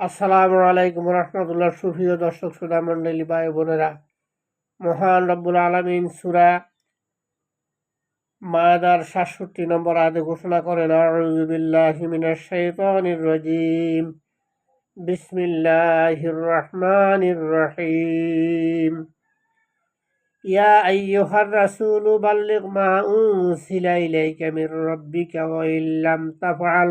আসসালামু আলাইকুম রহমতুল্লাহ। সুপ্রিয় দর্শক, শ্রোতা মণ্ডলী বোনেরা, মহান রব্বুল আলমিন সুরা মাদার সাতষট্টি নম্বর আদে ঘোষণা করেন আউযুবিল্লাহি মিনাশ শাইতানির রাজিম। বিসমিল্লাহির রহমানির রহিম। ইয়া মা উনসিলা ইলাইকা মির রাব্বিকা ওয়া তাফআল।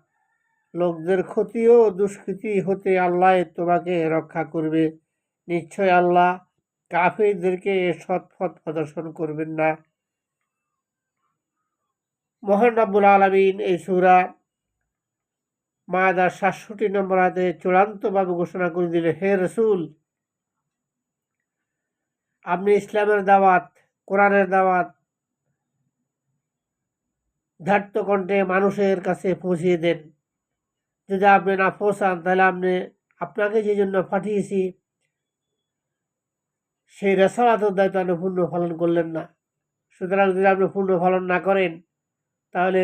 লোকদের ক্ষতি ও দুষ্কৃতি হতে আল্লাহ তোমাকে রক্ষা করবে। নিশ্চয় আল্লাহ কাফিরদেরকে সৎ পথ প্রদর্শন করবেন না। মোহন আলমিন এই সুরা মায়াদার সাতষট্টি নম্বর হাতে চূড়ান্তভাবে ঘোষণা করে দিলে হে রসুল, আপনি ইসলামের দাওয়াত, কোরআনের দাওয়াত ধার্ত কণ্ঠে মানুষের কাছে পৌঁছিয়ে দেন। যদি আপনি না পৌঁছান, তাহলে আপনি আপনাকে যে জন্য পাঠিয়েছি, সেই রেসালাতের দায়িত্ব আপনি পূর্ণ পালন করলেন না। সুতরাং যদি আপনি পূর্ণ পালন না করেন, তাহলে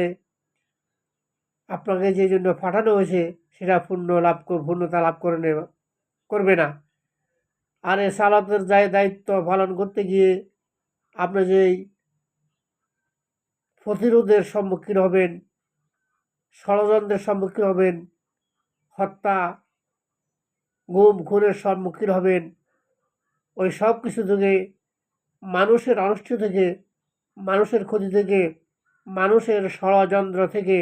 আপনাকে যে জন্য পাঠানো হয়েছে, সেটা পূর্ণ লাভ পূর্ণতা লাভ করে নেবে, করবে না। আর এ সালাতের দায়িত্ব পালন করতে গিয়ে আপনি যেই প্রতিরোধের সম্মুখীন হবেন, ষড়যন্ত্রের সম্মুখীন হবেন হত্যা, গুম, খুনের সম্মুখীন হবেন। ওই সব কিছু থেকে, মানুষের অনিষ্ট থেকে, মানুষের ক্ষতি থেকে, মানুষের ষড়যন্ত্র থেকে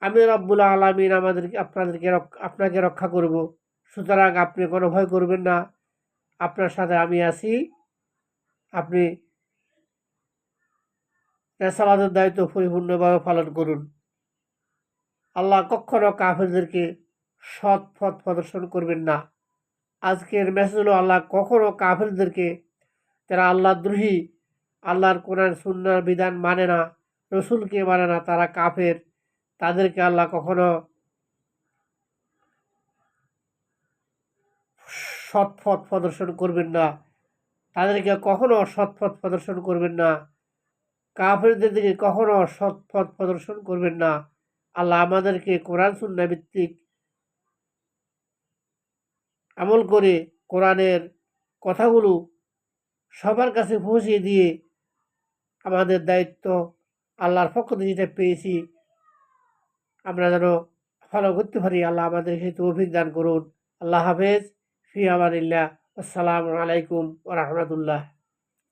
আমি রব্বুল আলমিন আমাদেরকে, আপনাদেরকে আপনাকে রক্ষা করব। সুতরাং আপনি কোনো ভয় করবেন না। আপনার সাথে আমি আছি। আপনি রেসালাদের দায়িত্ব পরিপূর্ণভাবে পালন করুন। আল্লাহ কখনো কাফেরদেরকে সৎ পথ প্রদর্শন করবেন না। আজকের মেসেজ হলো আল্লাহ কখনও কাফেরদেরকে তারা আল্লাহ দ্রোহী, আল্লাহর কোরআন, সুন্নার বিধান মানে না, রসুলকে মানে না, তারা কাফের। তাদেরকে আল্লাহ কখনো সৎ পথ প্রদর্শন করবেন না। তাদেরকে কখনো সৎ পথ প্রদর্শন করবেন না। কাফেরদের দিকে কখনো সৎ পথ প্রদর্শন করবেন না। আল্লাহ আমাদেরকে কোরআন সুন্না ভিত্তিক আমল করে কোরআনের কথাগুলো সবার কাছে পৌঁছিয়ে দিয়ে আমাদের দায়িত্ব আল্লাহর পক্ষ থেকে যেটা পেয়েছি, আমরা যেন ফলো করতে পারি। আল্লাহ আমাদের হেতু অভিজ্ঞান করুন। আল্লাহ হাফেজ। ফি আমার আসসালামু আলাইকুম ও রহমতুল্লাহ।